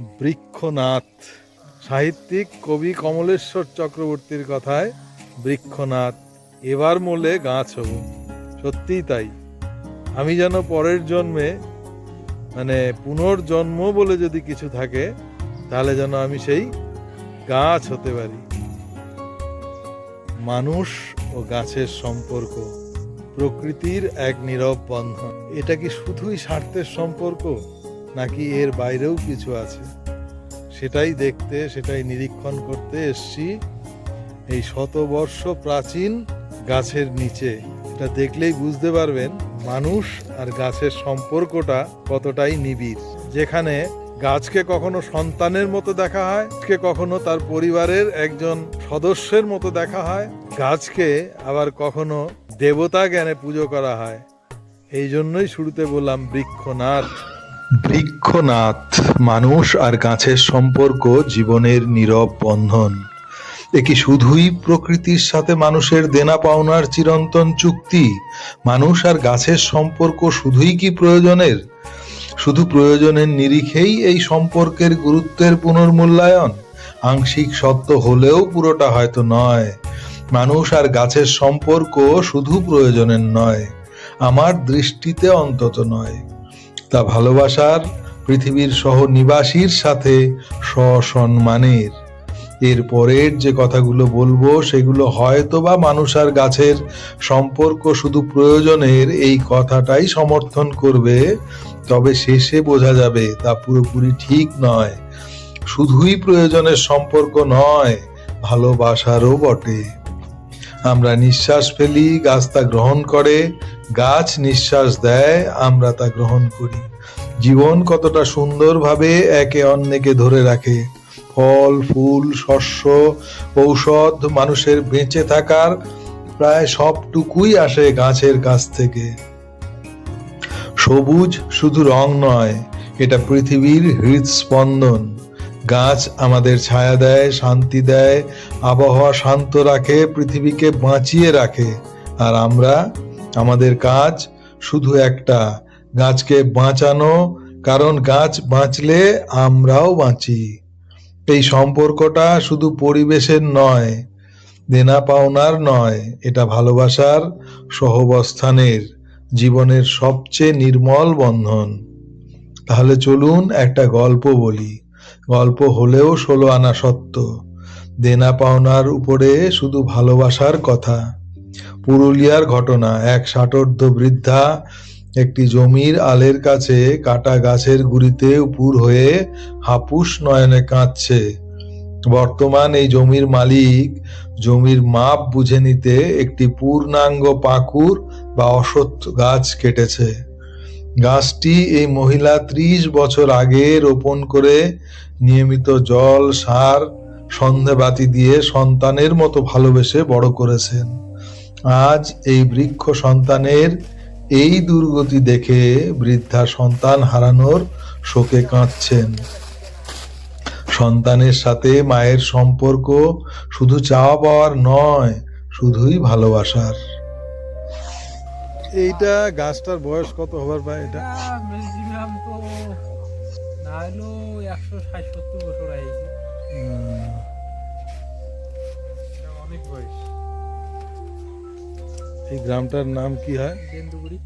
বৃক্ষনাথ। সাহিত্যিক কবি কমলেশ্বর চক্রবর্তীর কথায়, বৃক্ষনাথ, এবার মোলে গাছ হব। সত্যিই তাই। আমি যেন পরের জন্মে মানে পুনর্জন্ম বলে যদি কিছু থাকে, তাহলে যেন আমি সেই গাছ হতে পারি। মানুষ ও গাছের সম্পর্ক, প্রকৃতির এক নীরব বন্ধন, এটা কি শুধুই স্বার্থের সম্পর্ক? নাকি এর বাইরেও কিছু আছে? সেটাই দেখতে, সেটাই নিরীক্ষণ করতে এসছি। এই শতবর্ষ প্রাচীন গাছের নিচে। এটা দেখলেই বুঝতে পারবেন, মানুষ আর গাছের সম্পর্কটা কতটাই নিবিড়। যেখানে গাছকে কখনো সন্তানের মতো দেখা হয়, গাছকে কখনো তার পরিবারের একজন সদস্যের মতো দেখা হয়, গাছকে আবার কখনো দেবতা জ্ঞানে পুজো করা হয়। এই জন্যই শুরুতে বললাম বৃক্ষনাথ বৃক্ষনাথ, মানুষ আর গাছের সম্পর্ক, জীবনের নীরব বন্ধন। এ কি শুধুই প্রকৃতির সাথে মানুষের দেনা পাওনার চিরন্তন চুক্তি? মানুষ আর গাছের সম্পর্ক শুধুই কি প্রয়োজনের? শুধু প্রয়োজনের নিরিখেই এই সম্পর্কের গুরুত্বের পুনর্মূল্যায়ন? আংশিক সত্য হলেও পুরোটা হয়তো নয়। মানুষ আর গাছের সম্পর্ক শুধু প্রয়োজনের নয়, আমার দৃষ্টিতে অন্তত নয়। তা ভালোবাসার পৃথিবীর সহ নিবাসীর সাথে সসম্মানের। এর পরের যে কথাগুলো বলব, সেগুলো হয়তো বা মানুষ আর গাছের সম্পর্ক শুধু প্রয়োজনের এই কথাটাই সমর্থন করবে, তবে শেষে বোঝা যাবে তা পুরোপুরি ঠিক নয়। শুধুই প্রয়োজনের সম্পর্ক নয়, ভালোবাসারও বটে। আমরা নিঃশ্বাস ফেলি, গাছ তা গ্রহণ করে গাছ নিঃশ্বাস দেয়, আমরা তা গ্রহণ করি। জীবন কতটা সুন্দরভাবে একে অন্যকে ধরে রাখে। ফল, ফুল, শস্য, ঔষধ মানুষের বেঁচে থাকার প্রায় সবটুকুই আসে গাছের কাছ থেকে। সবুজ শুধু রং নয়, এটা পৃথিবীর হৃদস্পন্দন। গাছ আমাদের ছায়া দেয়, শান্তি দেয়, আবহাওয়া শান্ত রাখে, পৃথিবীকে বাঁচিয়ে রাখে। আর আমরা আমাদের কাজ শুধু একটা, গাছকে বাঁচানো, কারণ গাছ বাঁচলে আমরাও বাঁচি। এই সম্পর্কটা শুধু পরিবেশের নয়, দেনা পাওনার নয়, এটা ভালোবাসার সহবস্থানের, জীবনের সবচেয়ে নির্মল বন্ধন। তাহলে চলুন একটা গল্প বলি। গল্প হলেও ষোলো আনা সত্য। দেনা পাওনার উপরে শুধু ভালোবাসার কথা। পুরুলিয়ার ঘটনা। এক ষাটোর্ধ বৃদ্ধা একটি জমির আলের কাছে কাটা গাছের গুড়িতে উপুর হয়ে হাপুস নয়নে কাঁদছে। বর্তমান এই জমির মালিক জমির মাপ বুঝে নিতে একটি পূর্ণাঙ্গ পাকুর বা অসত্য গাছ কেটেছে। গাছটি এই মহিলা ত্রিশ বছর আগে রোপণ করে নিয়মিত জল, সার, সন্ধে বাতি দিয়ে সন্তানের মতো ভালোবেসে বড় করেছেন। আজ এই বৃক্ষ সন্তানের এই দুর্গতি দেখে বৃদ্ধা সন্তান হারানোর শোকে কাঁদছেন। সন্তানের সাথে মায়ের সম্পর্ক শুধু চাওয়া পাওয়ার নয় শুধুই ভালোবাসার। এইটা গাছটার বয়স কত হবার পায় এটা? ম্যাক্সিমাম তো না হলেও একশো ষাট সত্তর বছর আইছে অনেক বয়স। এই গ্রামটার নাম কি হয় দেন্দুগুড়ি